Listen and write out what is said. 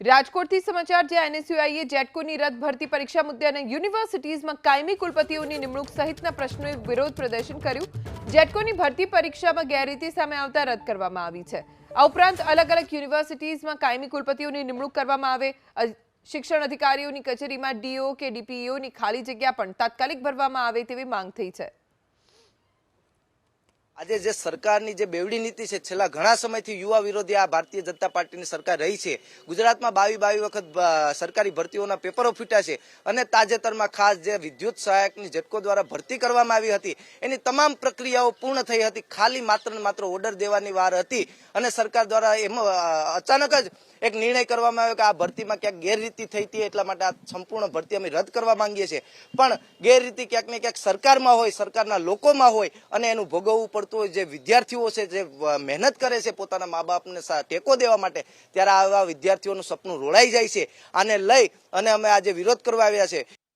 રાજકોટથી સમાચાર, જ્યાં એનએસયુઆઈએ જેટકોની રદ ભરતી પરીક્ષા મુદ્દે અને યુનિવર્સિટીઝમાં કાયમી કુલપતિઓની નિમણૂક સહિતના પ્રશ્નોએ વિરોધ પ્રદર્શન કર્યું. જેટકોની ભરતી પરીક્ષામાં ગેરરીતિ સામે આવતા રદ કરવામાં આવી છે. આ ઉપરાંત અલગ અલગ યુનિવર્સિટીઝમાં કાયમી કુલપતિઓની નિમણૂક કરવામાં આવે. શિક્ષણ અધિકારીઓની કચેરીમાં ડીઓ કે ડીપીઈઓની ખાલી જગ્યા પણ તાત્કાલિક ભરવામાં આવે તેવી માંગ થઈ છે. આજે જે સરકારની જે બેવડી નીતિ છે, છેલ્લા ઘણા સમયથી યુવા વિરોધી આ ભારતીય જનતા પાર્ટીની સરકાર રહી છે. ગુજરાતમાં બાવી બાવી વખત સરકારી ભરતીઓના પેપરો ફૂટ્યા છે અને તાજેતરમાં ખાસ જે વિદ્યુત સહાયકની ઝટકો દ્વારા ભરતી કરવામાં આવી હતી, એની તમામ પ્રક્રિયાઓ પૂર્ણ થઈ હતી. ખાલી માત્ર માત્ર ઓર્ડર દેવાની વાર હતી અને સરકાર દ્વારા એમ અચાનક જ એક નિર્ણય કરવામાં આવ્યો કે આ ભરતીમાં ક્યાંક ગેરરીતિ થઈ હતી એટલા માટે આ સંપૂર્ણ ભરતી અમે રદ કરવા માંગીએ છીએ. પણ ગેરરીતિ ક્યાંક ને ક્યાંક સરકારમાં હોય, સરકારના લોકોમાં હોય અને એનું ભોગવવું પડતું હોય, જે વિદ્યાર્થીઓ છે, જે મહેનત કરે છે પોતાના મા બાપને ટેકો દેવા માટે, ત્યારે આવા વિદ્યાર્થીઓનું સપનું રોળાઈ જાય છે. આને લઈ અને અમે આજે વિરોધ કરવા આવ્યા છે.